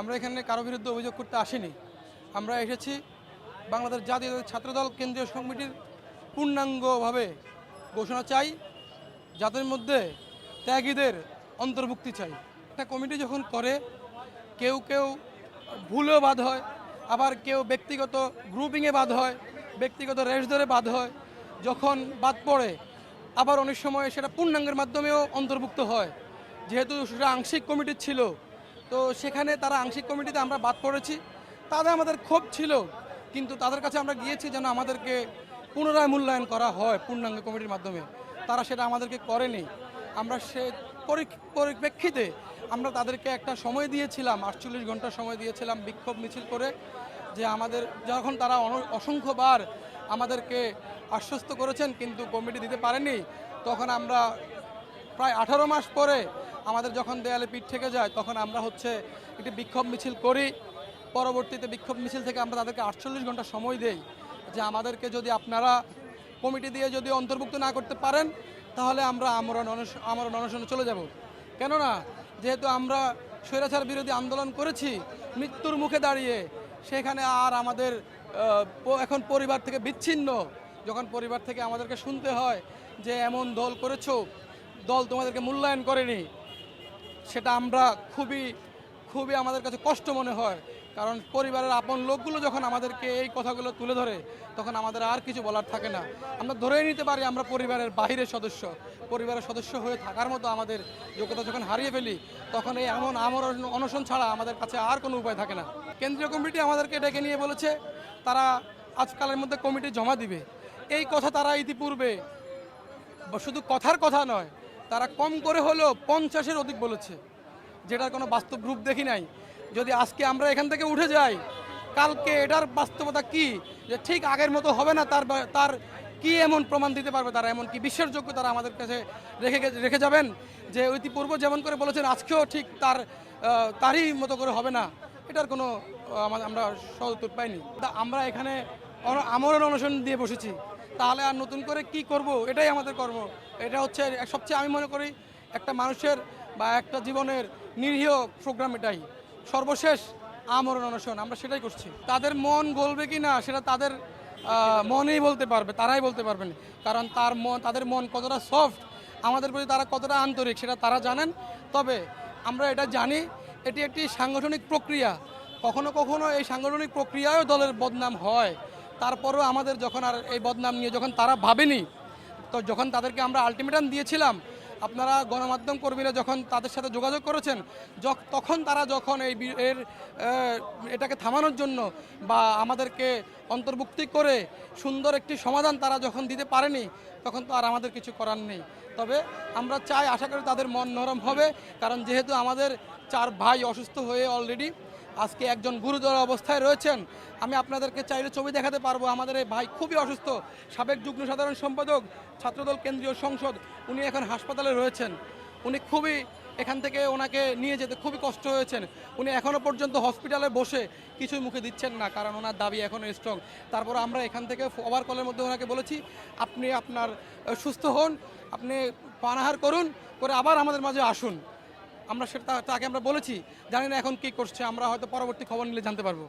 আমরা এখানে কারও বিরুদ্ধে অভিযোগ করতে আসিনি। আমরা এসেছি বাংলাদেশ জাতীয় ছাত্রদল কেন্দ্রীয় কমিটির পূর্ণাঙ্গভাবে ঘোষণা চাই, যাদের মধ্যে ত্যাগীদের অন্তর্ভুক্তি চাই। একটা কমিটি যখন করে, কেউ কেউ ভুলেও বাদ হয়, আবার কেউ ব্যক্তিগত গ্রুপিংয়ে বাদ হয়, ব্যক্তিগত রেস ধরে বাদ হয়, যখন বাদ পড়ে, আবার অনেক সময় সেটা পূর্ণাঙ্গের মাধ্যমেও অন্তর্ভুক্ত হয়। যেহেতু সেটা আংশিক কমিটি ছিল তো সেখানে তারা আংশিক কমিটিতে আমরা বাদ পড়েছি। তাদের আমাদের ক্ষোভ ছিল, কিন্তু তাদের কাছে আমরা গিয়েছি যেন আমাদেরকে পুনরায় মূল্যায়ন করা হয় পূর্ণাঙ্গ কমিটির মাধ্যমে। তারা সেটা আমাদেরকে করেনি। আমরা সে পরি- পরিপ্রেক্ষিতে আমরা তাদেরকে একটা সময় দিয়েছিলাম, আটচল্লিশ ঘণ্টা সময় দিয়েছিলাম বিক্ষোভ মিছিল করে, যে আমাদের যখন তারা অসংখ্যবার আমাদেরকে আশ্বস্ত করেছেন, কিন্তু কমিটি দিতে পারেনি, তখন আমরা প্রায় আঠারো মাস পরে আমাদের যখন দেয়ালে পিঠ থেকে যায়, তখন আমরা হচ্ছে একটি বিক্ষোভ মিছিল করি। পরবর্তীতে বিক্ষোভ মিছিল থেকে আমরা তাদেরকে আটচল্লিশ ঘণ্টা সময় দেই যে আমাদেরকে যদি আপনারা কমিটি দিয়ে যদি অন্তর্ভুক্ত না করতে পারেন, তাহলে আমরা আমরণ অনশ- আমরণ অনশনে চলে যাব। কেননা, যেহেতু আমরা স্বৈরাচার বিরোধী আন্দোলন করেছি, মৃত্যুর মুখে দাঁড়িয়ে সেখানে আর আমাদের এখন পরিবার থেকে বিচ্ছিন্ন। যখন পরিবার থেকে আমাদেরকে শুনতে হয় যে এমন দল করেছ, দল তোমাদেরকে মূল্যায়ন করেনি সেটা আমরা খুবই খুবই আমাদের কাছে কষ্ট মনে হয়। কারণ পরিবারের আপন লোকগুলো যখন আমাদেরকে এই কথাগুলো তুলে ধরে, তখন আমাদের আর কিছু বলার থাকে না। আমরা ধরেই নিতে পারি আমরা পরিবারের বাহিরের সদস্য। পরিবারের সদস্য হয়ে থাকার মতো আমাদের যোগ্যতা যখন হারিয়ে ফেলি, তখন এই এমন আমর অনশন ছাড়া আমাদের কাছে আর কোনো উপায় থাকে না। কেন্দ্রীয় কমিটি আমাদেরকে ডেকে নিয়ে বলেছে, তারা আজকালের মধ্যে কমিটি জমা দিবে। এই কথা তারা ইতিপূর্বে, শুধু কথার কথা নয় তারা কম করে হলেও পঞ্চাশের অধিক বলেছে, যেটার কোনো বাস্তব রূপ দেখি নাই। যদি আজকে আমরা এখান থেকে উঠে যাই, কালকে এটার বাস্তবতা কি? যে ঠিক আগের মতো হবে না, তার তার কি এমন প্রমাণ দিতে পারবে তারা? এমন কি বিশ্বাসযোগ্য তারা আমাদের কাছে রেখে রেখে যাবেন? যে ইতিপূর্ব যেমন করে বলেছেন, আজকেও ঠিক তার তারই মতো করে হবে না। এটার কোনো আমরা সদুত্তর পাইনি। আমরা এখানে আমরণ অনশন দিয়ে বসেছি। তাহলে আর নতুন করে কি করব? এটাই আমাদের কর্ম। এটা হচ্ছে সবচেয়ে আমি মনে করি একটা মানুষের বা একটা জীবনের নিরীহ প্রোগ্রাম এটাই। সর্বশেষ আমরণ অনশন, আমরা সেটাই করছি। তাদের মন গলবে কি না, সেটা তাদের মনেই বলতে পারবে, তারাই বলতে পারবেন কারণ তার মন, তাদের মন কতটা সফট আমাদের প্রতি তারা কতটা আন্তরিক, সেটা তারা জানেন। তবে আমরা এটা জানি, এটি একটি সাংগঠনিক প্রক্রিয়া। কখনো কখনো এই সাংগঠনিক প্রক্রিয়ায়ও দলের বদনাম হয়। তারপরেও আমাদের যখন আর এই বদনাম নিয়ে যখন তারা ভাবেনি, তো যখন তাদেরকে আমরা আলটিমেটাম দিয়েছিলাম, আপনারা গণমাধ্যম কর্মীরা যখন তাদের সাথে যোগাযোগ করেছেন তখন তারা যখন এই এর এটাকে থামানোর জন্য বা আমাদেরকে অন্তর্ভুক্তি করে সুন্দর একটি সমাধান তারা যখন দিতে পারেনি, তখন তো আর আমাদের কিছু করার নেই। তবে আমরা চাই, আশা করি তাদের মন নরম হবে, কারণ যেহেতু আমাদের চার ভাই অসুস্থ হয়ে অলরেডি আজকে একজন গুরুতর অবস্থায় রয়েছেন। আমি আপনাদেরকে চাইলে ছবি দেখাতে পারব। আমাদের এই ভাই খুবই অসুস্থ। সাবেক যুগ্ম সাধারণ সম্পাদক, ছাত্রদল কেন্দ্রীয় সংসদ, উনি এখন হাসপাতালে রয়েছেন। উনি খুবই এখান থেকে ওনাকে নিয়ে যেতে খুবই কষ্ট হয়েছেন। উনি এখনও পর্যন্ত হসপিটালে বসে কিছুই মুখে দিচ্ছেন না, কারণ ওনার দাবি এখনও স্ট্রং তারপর আমরা এখান থেকে ওভার কলের মধ্যে ওনাকে বলেছি, আপনি আপনার সুস্থ হন, আপনি পানাহার করুন, করে আবার আমাদের মাঝে আসুন। আমরা সেটা তাকে আমরা বলেছি, জানি না এখন কি করছে, আমরা হয়তো পরবর্তী খবর নিলে জানতে পারব।